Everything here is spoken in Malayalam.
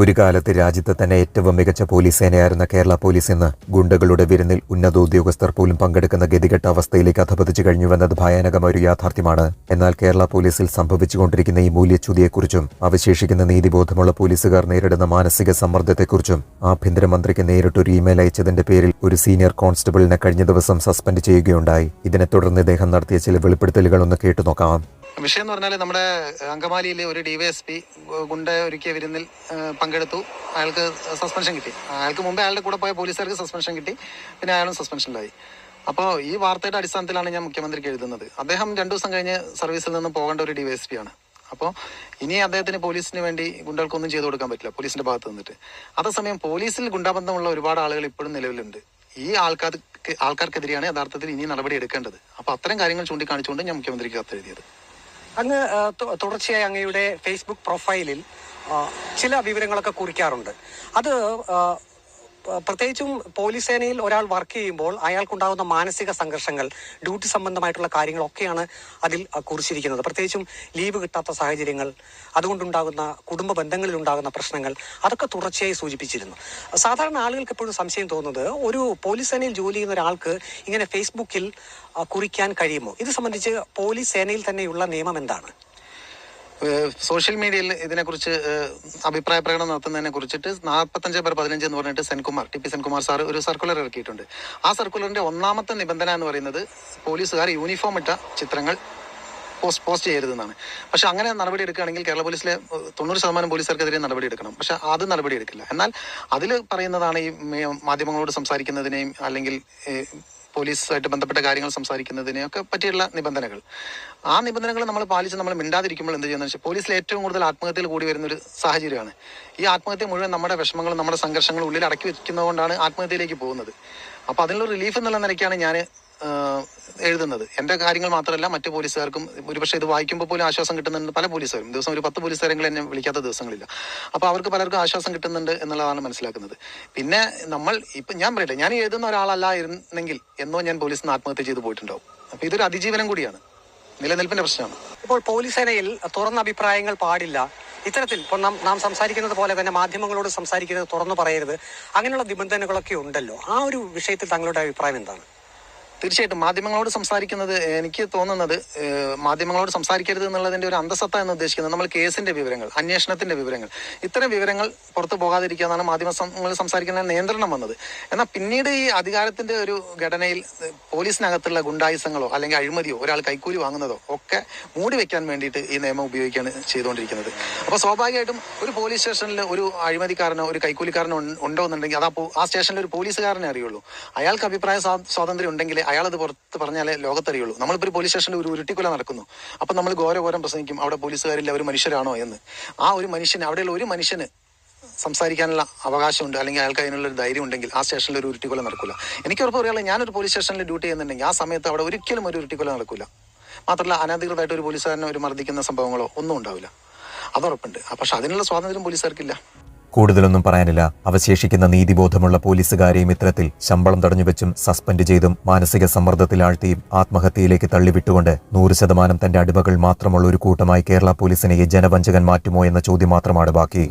ഒരു കാലത്ത് രാജ്യത്തെ തന്നെ ഏറ്റവും മികച്ച പോലീസ് സേനയായിരുന്ന കേരള പോലീസ് ഇന്ന് ഗുണ്ടകളുടെ വിരുന്നിൽ ഉന്നത ഉദ്യോഗസ്ഥർ പോലും പങ്കെടുക്കുന്ന ഗതികെട്ട അവസ്ഥയിലേക്ക് അധപതിച്ചു കഴിഞ്ഞുവെന്നത് ഭയാനകമായ ഒരു യാഥാർത്ഥ്യമാണ്. എന്നാൽ കേരള പോലീസിൽ സംഭവിച്ചുകൊണ്ടിരിക്കുന്ന ഈ മൂല്യച്യുതിയെക്കുറിച്ചും അവശേഷിക്കുന്ന നീതിബോധമുള്ള പോലീസുകാർ നേരിടുന്ന മാനസിക സമ്മർദ്ദത്തെക്കുറിച്ചും ആഭ്യന്തരമന്ത്രിക്ക് നേരിട്ടൊരു ഇമെയിൽ അയച്ചതിന്റെ പേരിൽ ഒരു സീനിയർ കോൺസ്റ്റബിളിനെ കഴിഞ്ഞ ദിവസം സസ്പെൻഡ് ചെയ്യുകയുണ്ടായി. ഇതിനെ തുടർന്ന് ഇദ്ദേഹം നടത്തിയ ചില വെളിപ്പെടുത്തലുകൾ ഒന്ന് കേട്ടു നോക്കാം വിഷയം എന്ന് പറഞ്ഞാൽ നമ്മുടെ അങ്കമാലിയിലെ ഒരു ഡിവൈഎസ്പി ഗുണ്ട ഒരുക്കിയ വിരുന്നിൽ പങ്കെടുത്തു. അയാൾക്ക് സസ്പെൻഷൻ കിട്ടി. അയാൾക്ക് മുമ്പേ അയാളുടെ കൂടെ പോയ പോലീസുകാർക്ക് സസ്പെൻഷൻ കിട്ടി. പിന്നെ അയാളും സസ്പെൻഷനിലായി. അപ്പോൾ ഈ വാർത്തയുടെ അടിസ്ഥാനത്തിലാണ് ഞാൻ മുഖ്യമന്ത്രിക്ക് എഴുതുന്നത്. അദ്ദേഹം രണ്ടു ദിവസം കഴിഞ്ഞ് സർവീസിൽ നിന്ന് പോകേണ്ട ഒരു ഡിവൈഎസ്പി ആണ്. അപ്പോൾ ഇനി അദ്ദേഹത്തിന് പോലീസിന് വേണ്ടി ഗുണ്ടകൾക്കൊന്നും ചെയ്തു കൊടുക്കാൻ പറ്റില്ല. പോലീസിന്റെ ഭാഗത്ത് നിന്നിട്ട്. അതേസമയം പോലീസിൽ ഗുണ്ടാബന്ധമുള്ള ഒരുപാട് ആളുകൾ ഇപ്പോഴും നിലവിലുണ്ട്. ഈ ആൾക്കാർക്ക് ആൾക്കാർക്കെതിരെയാണ് യഥാർത്ഥത്തിൽ ഇനി നടപടി എടുക്കേണ്ടത്. അപ്പോൾ അത്തരം കാര്യങ്ങൾ ചൂണ്ടിക്കാണിച്ചുകൊണ്ട് ഞാൻ മുഖ്യമന്ത്രിക്ക് കത്തെഴുതിയത്. അങ്ങ് തുടർച്ചയായി അങ്ങയുടെ ഫേസ്ബുക്ക് പ്രൊഫൈലിൽ ചില വിവരങ്ങളൊക്കെ കുറിക്കാറുണ്ട്. അത് പ്രത്യേകിച്ചും പോലീസ് സേനയിൽ ഒരാൾ വർക്ക് ചെയ്യുമ്പോൾ അയാൾക്കുണ്ടാകുന്ന മാനസിക സംഘർഷങ്ങൾ ഡ്യൂട്ടി സംബന്ധമായിട്ടുള്ള കാര്യങ്ങളൊക്കെയാണ് അതിൽ കുറിച്ചിരിക്കുന്നത്. പ്രത്യേകിച്ചും ലീവ് കിട്ടാത്ത സാഹചര്യങ്ങൾ അതുകൊണ്ടുണ്ടാകുന്ന കുടുംബ ബന്ധങ്ങളിൽ ഉണ്ടാകുന്ന പ്രശ്നങ്ങൾ അതൊക്കെ തുടർച്ചയായി സൂചിപ്പിച്ചിരുന്നു. സാധാരണ ആളുകൾക്ക് എപ്പോഴും സംശയം തോന്നുന്നത് ഒരു പോലീസ് സേനയിൽ ജോലി ചെയ്യുന്ന ഒരാൾക്ക് ഇങ്ങനെ ഫേസ്ബുക്കിൽ കുറിക്കാൻ കഴിയുമോ? ഇത് സംബന്ധിച്ച് പോലീസ് സേനയിൽ തന്നെയുള്ള നിയമം എന്താണ്? സോഷ്യൽ മീഡിയയിൽ ഇതിനെക്കുറിച്ച് അഭിപ്രായ പ്രകടനം നടത്തുന്നതിനെ കുറിച്ചിട്ട് നാൽപ്പത്തഞ്ച് പേർ പതിനഞ്ച് എന്ന് പറഞ്ഞിട്ട് Senkumar T P Senkumar sir ഒരു സർക്കുലർ ഇറക്കിയിട്ടുണ്ട്. ആ സർക്കുലറിന്റെ ഒന്നാമത്തെ നിബന്ധന എന്ന് പറയുന്നത് പോലീസുകാർ യൂണിഫോം ഇട്ട ചിത്രങ്ങൾ പോസ്റ്റ് പോസ്റ്റ് ചെയ്യരുതെന്നാണ്. പക്ഷെ അങ്ങനെ നടപടി എടുക്കുകയാണെങ്കിൽ കേരള പോലീസിലെ തൊണ്ണൂറ് ശതമാനം പോലീസുകാർക്കെതിരെ നടപടി എടുക്കണം. പക്ഷെ അത് നടപടി എടുക്കില്ല. എന്നാൽ അതിൽ പറയുന്നതാണ് ഈ മാധ്യമങ്ങളോട് സംസാരിക്കുന്നതിനെയും അല്ലെങ്കിൽ പോലീസുമായിട്ട് ബന്ധപ്പെട്ട കാര്യങ്ങൾ സംസാരിക്കുന്നതിനെയൊക്കെ പറ്റിയുള്ള നിബന്ധനകൾ. ആ നിബന്ധനകൾ നമ്മൾ പാലിച്ച് നമ്മൾ മിണ്ടാതിരിക്കുമ്പോൾ എന്ത് ചെയ്യുന്നത് വെച്ചാൽ പോലീസിൽ ഏറ്റവും കൂടുതൽ ആത്മഹത്യയിൽ കൂടി വരുന്ന ഒരു സാഹചര്യമാണ്. ഈ ആത്മഹത്യ മുഴുവൻ നമ്മുടെ വിഷമങ്ങളും നമ്മുടെ സംഘർഷങ്ങളും ഉള്ളിൽ അടക്കി വെക്കുന്നതുകൊണ്ടാണ് ആത്മഹത്യയിലേക്ക് പോകുന്നത്. അപ്പോൾ അതിനുള്ള റിലീഫ് എന്നുള്ള നിലയ്ക്കാണ് ഞാൻ എഴുതുന്നത്. എന്റെ കാര്യങ്ങൾ മാത്രമല്ല മറ്റു പോലീസുകാർക്കും ഒരുപക്ഷെ ഇത് വായിക്കുമ്പോൾ പോലും ആശ്വാസം കിട്ടുന്നുണ്ട്. പല പോലീസുകാരും. ദിവസം ഒരു പത്ത് പോലീസുകാരെങ്കിലും എന്നെ വിളിക്കാത്ത ദിവസങ്ങളില്ല. അപ്പോൾ അവർക്ക് പലർക്കും ആശ്വാസം കിട്ടുന്നുണ്ട് എന്നുള്ളതാണ് മനസ്സിലാക്കുന്നത്. പിന്നെ നമ്മൾ ഇപ്പം ഞാൻ പറയട്ടെ ഞാൻ എഴുതുന്ന ഒരാളല്ലായിരുന്നെങ്കിൽ എന്നോ ഞാൻ പോലീസിൽ നിന്ന് ആത്മഹത്യ ചെയ്തു പോയിട്ടുണ്ടാവും. അപ്പോൾ ഇതൊരു അതിജീവനം കൂടിയാണ്. നിലനിൽപ്പിന്റെ പ്രശ്നമാണ്. ഇപ്പോൾ പോലീസ് സേനയിൽ തുറന്ന അഭിപ്രായങ്ങൾ പാടില്ല. ഇത്തരത്തിൽ ഇപ്പോൾ നാം നാം സംസാരിക്കുന്നത് പോലെ തന്നെ മാധ്യമങ്ങളോട് സംസാരിക്കുന്നത് തുറന്നു പറയരുത്. അങ്ങനെയുള്ള നിബന്ധനകളൊക്കെ ഉണ്ടല്ലോ. ആ ഒരു വിഷയത്തിൽ തങ്ങളുടെ അഭിപ്രായം എന്താണ്? തീർച്ചയായിട്ടും മാധ്യമങ്ങളോട് സംസാരിക്കുന്നത് എനിക്ക് തോന്നുന്നത് മാധ്യമങ്ങളോട് സംസാരിക്കരുത് എന്നുള്ളതിന്റെ ഒരു അന്തസത്ത എന്ന് ഉദ്ദേശിക്കുന്നത് നമ്മൾ കേസിന്റെ വിവരങ്ങൾ അന്വേഷണത്തിന്റെ വിവരങ്ങൾ. ഇത്തരം വിവരങ്ങൾ പുറത്തു പോകാതിരിക്കാന്നാണ് മാധ്യമങ്ങൾ സംസാരിക്കുന്ന നിയന്ത്രണം വന്നത്. എന്നാൽ പിന്നീട് ഈ അധികാരത്തിന്റെ ഒരു ഘടനയിൽ പോലീസിനകത്തുള്ള ഗുണ്ടായുസങ്ങളോ അല്ലെങ്കിൽ അഴിമതിയോ ഒരാൾ കൈക്കൂലി വാങ്ങുന്നതോ ഒക്കെ മൂടി വെക്കാൻ വേണ്ടിയിട്ട് ഈ നിയമം ഉപയോഗിക്കുകയാണ് ചെയ്തുകൊണ്ടിരിക്കുന്നത്. അപ്പോൾ സ്വാഭാവികമായിട്ടും ഒരു പോലീസ് സ്റ്റേഷനിൽ ഒരു അഴിമതിക്കാരനോ ഒരു കൈക്കൂലിക്കാരനോ ഉണ്ടോ എന്നുണ്ടെങ്കിൽ അത് ആ സ്റ്റേഷനിൽ ഒരു പോലീസുകാരനെ അറിയുള്ളൂ. അയാൾക്ക് അഭിപ്രായ സ്വാ- സ്വാതന്ത്ര്യം ഉണ്ടെങ്കിൽ അയാളത് പുറത്ത് പറഞ്ഞാലേ ലോകത്തറിയുള്ളൂ. നമ്മളിപ്പോൾ ഒരു പോലീസ് സ്റ്റേഷനിൽ ഒരു ഉരുട്ടിക്കൊല നടക്കുന്നു. അപ്പം നമ്മൾ ഘോരഘോരം പ്രസംഗിക്കും അവിടെ പോലീസുകാരില്ല ഒരു മനുഷ്യരാണോ എന്ന്. ആ ഒരു മനുഷ്യന് അവിടെയുള്ള ഒരു മനുഷ്യന് സംസാരിക്കാനുള്ള അവകാശമുണ്ട് അല്ലെങ്കിൽ അയാൾക്ക് അതിനുള്ള ഒരു ധൈര്യം ഉണ്ടെങ്കിൽ ആ സ്റ്റേഷനിൽ ഒരു ഉരുട്ടിക്കൊല നടക്കില്ല എനിക്ക് ഉറപ്പ് പറയാനുള്ള ഞാനൊരു പോലീസ് സ്റ്റേഷനിൽ ഡ്യൂട്ടി ചെയ്യുന്നുണ്ടെങ്കിൽ ആ സമയത്ത് അവിടെ ഒരിക്കലും ഒരു ഉരുട്ടിക്കൊല നടക്കില്ല മാത്രമല്ല അനധികൃതമായിട്ട് ഒരു പോലീസുകാരനെ ഒരു മർദ്ദിക്കുന്ന സംഭവങ്ങളോ ഒന്നും ഉണ്ടാവില്ല. അതുറപ്പുണ്ട് പക്ഷെ അതിനുള്ള സ്വാതന്ത്ര്യം പോലീസുകാർക്കില്ല കൂടുതലൊന്നും പറയാനില്ല. അവശേഷിക്കുന്ന നീതിബോധമുള്ള പോലീസുകാരെയും ഇത്തരത്തിൽ ശമ്പളം തടഞ്ഞുവെച്ചും സസ്പെൻഡ് ചെയ്തും മാനസിക സമ്മർദ്ദത്തിലാഴ്ത്തിയും ആത്മഹത്യയിലേക്ക് തള്ളിവിട്ടുകൊണ്ട് നൂറ് ശതമാനം തന്റെ അടിമകൾ മാത്രമുള്ള ഒരു കൂട്ടമായി കേരള പോലീസിനെ ജനവഞ്ചകൻ മാറ്റുമോ എന്ന ചോദ്യം മാത്രമാണ് ബാക്കി.